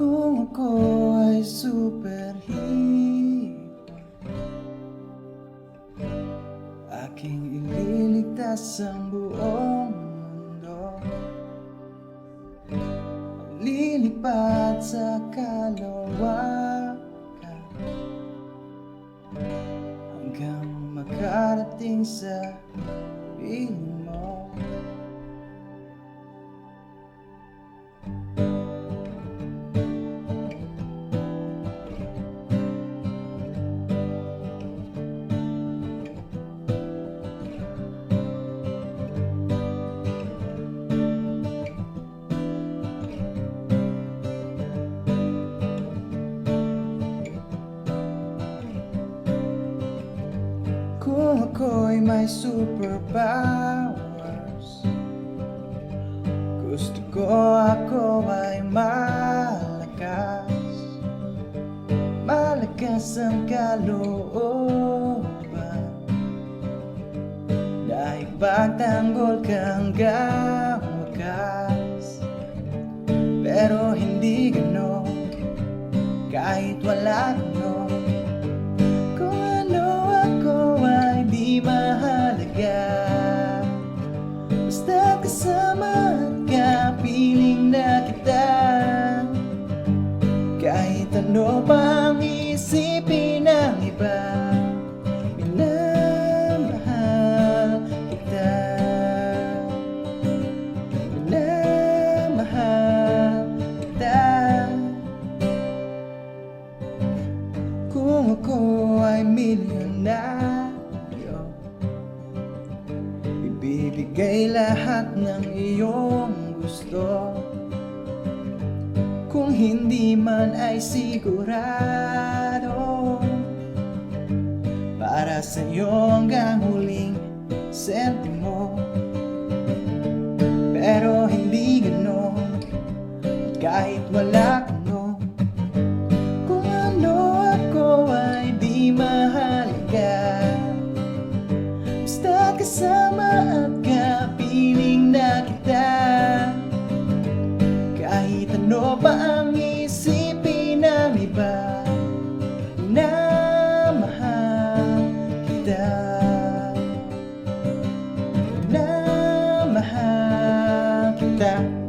Kung ako ay superhero. Aking ililigtas ang buong mundo. Lilipat sa kalawakan. Hanggang makarating sa piling mo Kung ako'y may superpowers. Gusto ko ako ay malakas. Malakas ang kalooban. Na ipagtanggol ka hanggang wakas. Pero hindi ganon. Kahit wala ganon ano pang isipin ng iba? Minamahal kita? Minamahal kita? Kung ako ay milyonaryo Ibibigay lahat ng iyong gusto Kung hindi man ay sigurado. Para sa iyo hanggang huling sentimo. Pero hindi ganon. Kahit wala that